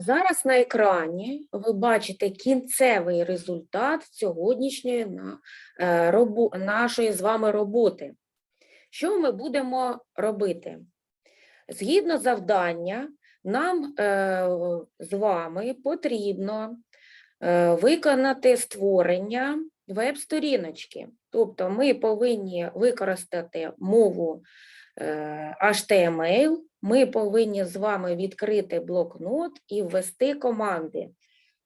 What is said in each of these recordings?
Зараз на екрані ви бачите кінцевий результат сьогоднішньої е, нашої з вами роботи. Що ми будемо робити? Згідно завдання, нам е, з вами потрібно е, виконати створення веб-сторіночки. Тобто ми повинні використати мову HTML, ми повинні з вами відкрити блокнот і ввести команди.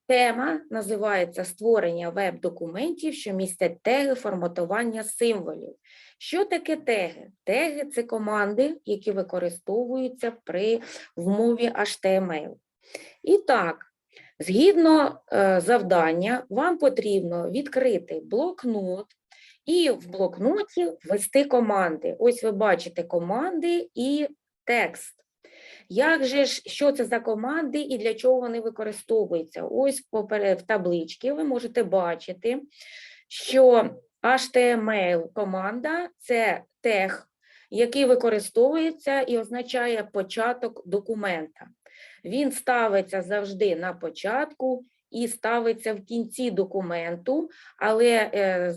Тема називається створення веб-документів, що містять теги форматування символів. Що таке теги? Теги це команди, які використовуються при вмові HTML. І так, згідно е, завдання, вам потрібно відкрити блокнот і в блокноті ввести команди. Ось ви бачите команди і текст. Як же ж, що це за команди і для чого вони використовуються? Ось в табличці ви можете бачити, що HTML команда це тег, який використовується і означає початок документа. Він ставиться завжди на початку і ставиться в кінці документу, але е,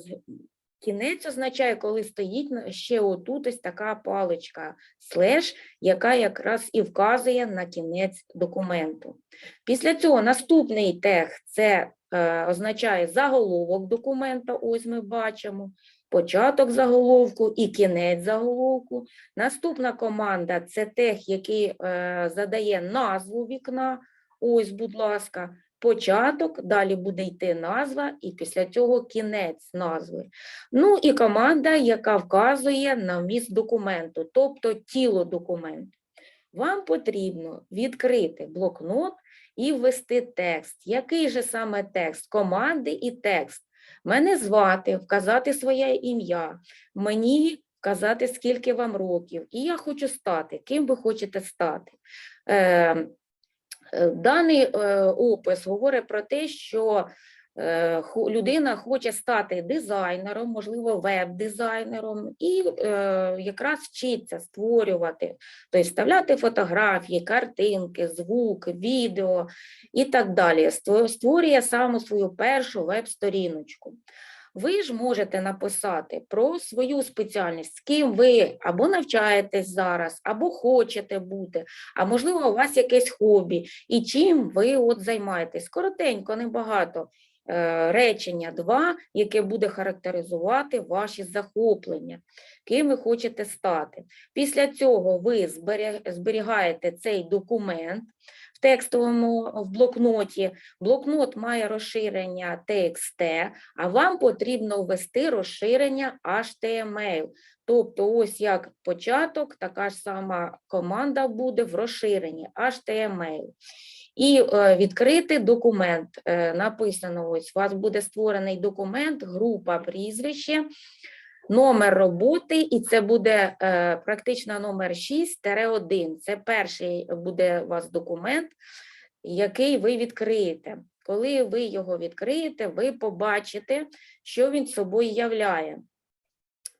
кінець означає, коли стоїть ще отут ось така паличка слеш, яка якраз і вказує на кінець документу. Після цього наступний тег це е, означає заголовок документа, ось ми бачимо, початок заголовку і кінець заголовку. Наступна команда це тег, який е, задає назву вікна. Ось, будь ласка, початок, далі буде йти назва, і після цього кінець назви. Ну і команда, яка вказує на вміст документу, тобто тіло документу. Вам потрібно відкрити блокнот і ввести текст. Який же саме текст? Команди і текст. Мене звати, вказати своє ім'я, мені вказати, скільки вам років, і я хочу стати, ким ви хочете стати. Е, Даний е, опис говорить про те, що е, людина хоче стати дизайнером, можливо, веб-дизайнером, і е, якраз вчиться створювати, тобто вставляти фотографії, картинки, звук, відео і так далі. Створює саму свою першу веб-сторіночку. Ви ж можете написати про свою спеціальність, з ким ви або навчаєтесь зараз, або хочете бути, а можливо, у вас якесь хобі, і чим ви от займаєтесь. Коротенько, небагато е, речення два, яке буде характеризувати ваші захоплення, ким ви хочете стати. Після цього ви зберігаєте цей документ текстовому в блокноті. Блокнот має розширення TXT, а вам потрібно ввести розширення HTML. Тобто, ось як початок, така ж сама команда буде в розширенні HTML. І е, відкрити документ. Е, написано: ось у вас буде створений документ, група прізвище, номер роботи, і це буде е, практично номер 6-1. Це перший буде у вас документ, який ви відкриєте. Коли ви його відкриєте, ви побачите, що він собою являє.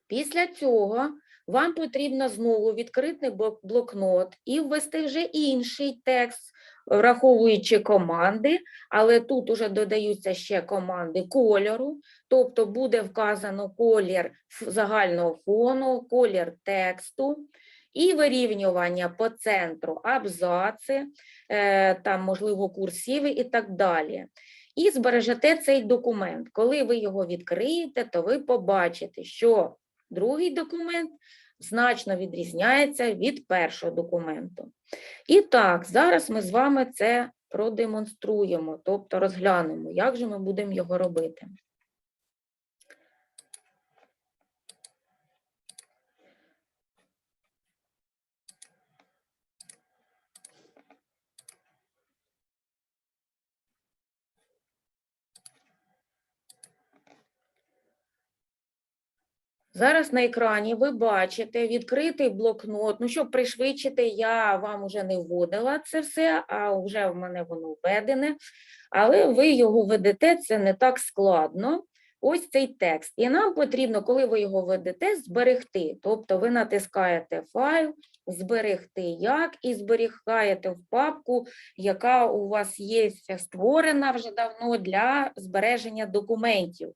Після цього вам потрібно знову відкрити блокнот і ввести вже інший текст, враховуючи команди, але тут уже додаються ще команди кольору, тобто буде вказано колір загального фону, колір тексту і вирівнювання по центру абзаци, е, там, можливо, курсиви і так далі. І збережете цей документ. Коли ви його відкриєте, то ви побачите, що другий документ значно відрізняється від першого документу. І так, зараз ми з вами це продемонструємо, тобто розглянемо, як же ми будемо його робити. Зараз на екрані ви бачите відкритий блокнот. Ну, щоб пришвидшити, я вам вже не вводила це все, а вже в мене воно введене. Але ви його ведете, це не так складно. ось цей текст. І нам потрібно, коли ви його ведете, зберегти. Тобто ви натискаєте файл, зберегти як і зберігаєте в папку, яка у вас є створена вже давно для збереження документів.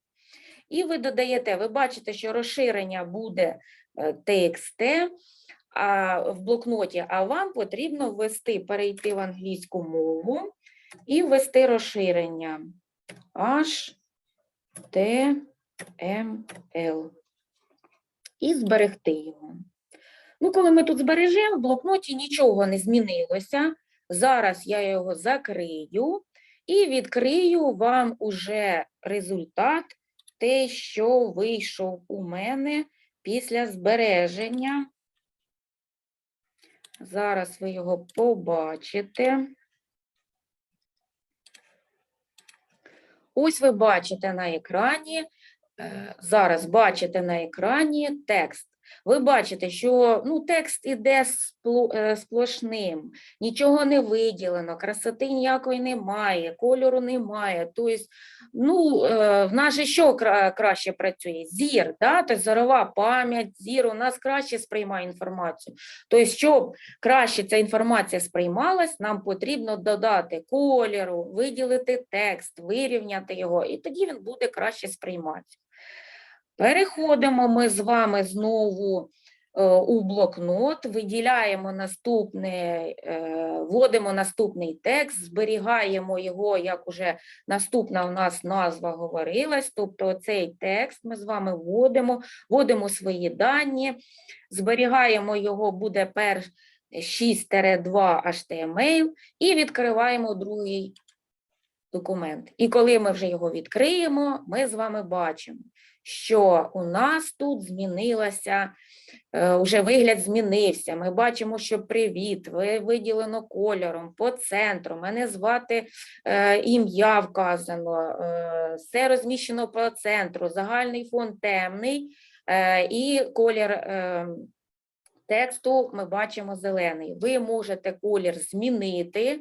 І ви додаєте, ви бачите, що розширення буде е, TXT а, в блокноті, а вам потрібно ввести, перейти в англійську мову і ввести розширення HTML і зберегти його. Ну, коли ми тут збережемо, в блокноті нічого не змінилося. Зараз я його закрию і відкрию вам уже результат, те, що вийшов у мене після збереження. Зараз ви його побачите. Ось ви бачите на екрані, е, зараз бачите на екрані текст. Ви бачите, що ну, текст іде е, сплошним, нічого не виділено, красоти ніякої немає, кольору немає. Тобто, ну, е, в нас же що краще працює? Зір, да? тобто зорова пам'ять, зір у нас краще сприймає інформацію. Тобто, щоб краще ця інформація сприймалась, нам потрібно додати кольору, виділити текст, вирівняти його, і тоді він буде краще сприйматися. Переходимо ми з вами знову е, у блокнот, виділяємо наступне, е, вводимо наступний текст, зберігаємо його, як уже наступна у нас назва говорилась, тобто цей текст ми з вами вводимо, вводимо свої дані, зберігаємо його, буде пер 6-2 HTML і відкриваємо другий документ. І коли ми вже його відкриємо, ми з вами бачимо, що у нас тут змінилася, е, вже вигляд змінився. Ми бачимо, що привіт, ви виділено кольором, по центру, мене звати е, ім'я вказано, е, все розміщено по центру, загальний фон темний е, і колір. е, Тексту ми бачимо зелений. Ви можете колір змінити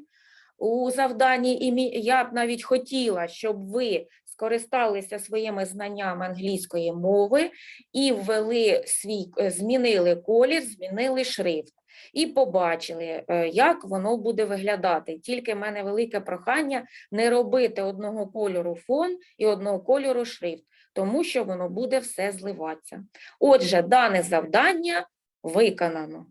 у завданні, і я б навіть хотіла, щоб ви скористалися своїми знаннями англійської мови і ввели свій, е, змінили колір, змінили шрифт. І побачили, е, як воно буде виглядати. Тільки в мене велике прохання не робити одного кольору фон і одного кольору шрифт, тому що воно буде все зливатися. Отже, дане завдання виконано.